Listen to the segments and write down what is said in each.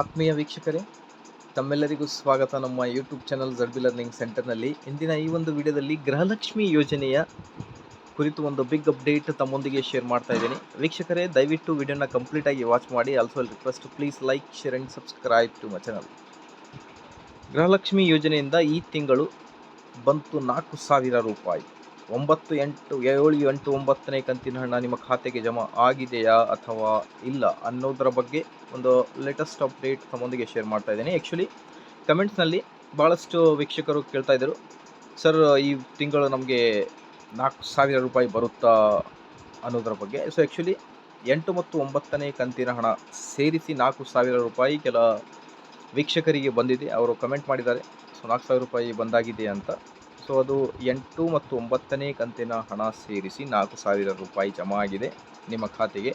ಆತ್ಮೀಯ ವೀಕ್ಷಕರೇ, ತಮ್ಮೆಲ್ಲರಿಗೂ ಸ್ವಾಗತ ನಮ್ಮ ಯೂಟ್ಯೂಬ್ ಚಾನಲ್ ಜಡ್ಬಿ ಲರ್ನಿಂಗ್ ಸೆಂಟರ್ನಲ್ಲಿ ಇಂದಿನ ಈ ಒಂದು ವಿಡಿಯೋದಲ್ಲಿ ಗೃಹಲಕ್ಷ್ಮಿ ಯೋಜನೆಯ ಕುರಿತು ಒಂದು ಬಿಗ್ ಅಪ್ಡೇಟ್ ತಮ್ಮೊಂದಿಗೆ ಶೇರ್ ಮಾಡ್ತಾ ಇದ್ದೀನಿ. ವೀಕ್ಷಕರೇ, ದಯವಿಟ್ಟು ವಿಡಿಯೋನ ಕಂಪ್ಲೀಟ್ ಆಗಿ ವಾಚ್ ಮಾಡಿ. Also request please like share and subscribe to my channel Gruhalakshmi ಯೋಜನೆಯಿಂದ ಈ ತಿಂಗಳು ಬಂತು ನಾಲ್ಕು ಸಾವಿರ ರೂಪಾಯಿ. ಒಂಬತ್ತು ಎಂಟು ಏಳು ಎಂಟು ಒಂಬತ್ತನೇ ಕಂತಿನ ಹಣ ನಿಮ್ಮ ಖಾತೆಗೆ ಜಮಾ ಆಗಿದೆಯಾ ಅಥವಾ ಇಲ್ಲ ಅನ್ನೋದರ ಬಗ್ಗೆ ಒಂದು ಲೇಟೆಸ್ಟ್ ಅಪ್ಡೇಟ್ ತಮ್ಮೊಂದಿಗೆ ಶೇರ್ ಮಾಡ್ತಾ ಇದ್ದೀನಿ. ಆ್ಯಕ್ಚುಲಿ ಕಮೆಂಟ್ಸ್ನಲ್ಲಿ ಭಾಳಷ್ಟು ವೀಕ್ಷಕರು ಕೇಳ್ತಾ ಇದ್ದರು. ಸರ್ ಈ ತಿಂಗಳು ನಮಗೆ ನಾಲ್ಕು ಸಾವಿರ ರೂಪಾಯಿ ಬರುತ್ತಾ ಅನ್ನೋದರ ಬಗ್ಗೆ. ಸೊ ಆ್ಯಕ್ಚುಲಿ ಎಂಟು ಮತ್ತು ಒಂಬತ್ತನೇ ಕಂತಿನ ಹಣ ಸೇರಿಸಿ ನಾಲ್ಕು ಸಾವಿರ ರೂಪಾಯಿ ಕೆಲ ವೀಕ್ಷಕರಿಗೆ ಬಂದಿದೆ. ಅವರು ಕಮೆಂಟ್ ಮಾಡಿದ್ದಾರೆ. ಸೊ ನಾಲ್ಕು ಸಾವಿರ ರೂಪಾಯಿ ಬಂದಾಗಿದೆ ಅಂತ. ಸೊ ಅದು ಎಂಟು ಮತ್ತು ಒಂಬತ್ತನೇ ಕಂತಿನ ಹಣ ಸೇರಿಸಿ ನಾಲ್ಕು ಸಾವಿರ ರೂಪಾಯಿ ಜಮಾ ಆಗಿದೆ ನಿಮ್ಮ ಖಾತೆಗೆ.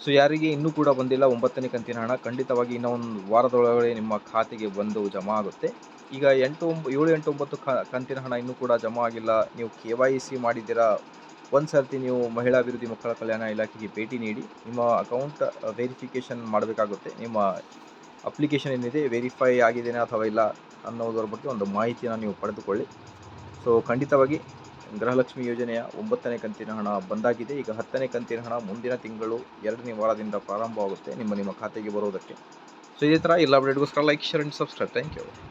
ಸೊ ಯಾರಿಗೆ ಇನ್ನೂ ಕೂಡ ಬಂದಿಲ್ಲ ಒಂಬತ್ತನೇ ಕಂತಿನ ಹಣ, ಖಂಡಿತವಾಗಿ ಇನ್ನೂ ಒಂದು ವಾರದೊಳಗಡೆ ನಿಮ್ಮ ಖಾತೆಗೆ ಬಂದು ಜಮಾ ಆಗುತ್ತೆ. ಈಗ ಎಂಟು ಒಂಬ, ಏಳು ಎಂಟು ಒಂಬತ್ತು ಕಂತಿನ ಹಣ ಇನ್ನೂ ಕೂಡ ಜಮಾ ಆಗಿಲ್ಲ. ನೀವು ಕೆ ವೈ ಸಿ ಮಾಡಿದ್ದೀರಾ, ಒಂದು ಸರ್ತಿ ನೀವು ಮಹಿಳಾ ಅಭಿವೃದ್ಧಿ ಮಕ್ಕಳ ಕಲ್ಯಾಣ ಇಲಾಖೆಗೆ ಭೇಟಿ ನೀಡಿ, ನಿಮ್ಮ ಅಕೌಂಟ್ ವೆರಿಫಿಕೇಷನ್ ಮಾಡಬೇಕಾಗುತ್ತೆ, ನಿಮ್ಮ ಅಪ್ಲಿಕೇಶನ್ ಏನಿದೆ ವೆರಿಫೈ ಆಗಿದೆಯಾ ಅಥವಾ ಇಲ್ಲ ಅನ್ನೋದರ ಬಗ್ಗೆ ಒಂದು ಮಾಹಿತಿಯನ್ನು ನೀವು ಪಡೆದುಕೊಳ್ಳಿ. ಸೊ ಖಂಡಿತವಾಗಿ ಗೃಹಲಕ್ಷ್ಮಿ ಯೋಜನೆಯ ಒಂಬತ್ತನೇ ಕಂತಿನ ಹಣ ಬಂದಾಗಿದೆ. ಈಗ ಹತ್ತನೇ ಕಂತಿನ ಹಣ ಮುಂದಿನ ತಿಂಗಳು ಎರಡನೇ ವಾರದಿಂದ ಪ್ರಾರಂಭವಾಗುತ್ತೆ ನಿಮ್ಮ ನಿಮ್ಮ ಖಾತೆಗೆ ಬರೋದಕ್ಕೆ. ಸೊ ಇದೇ ಥರ ಎಲ್ಲ ಅಪ್ಡೇಟ್ಗೋಸ್ಕರ like share and subscribe thank you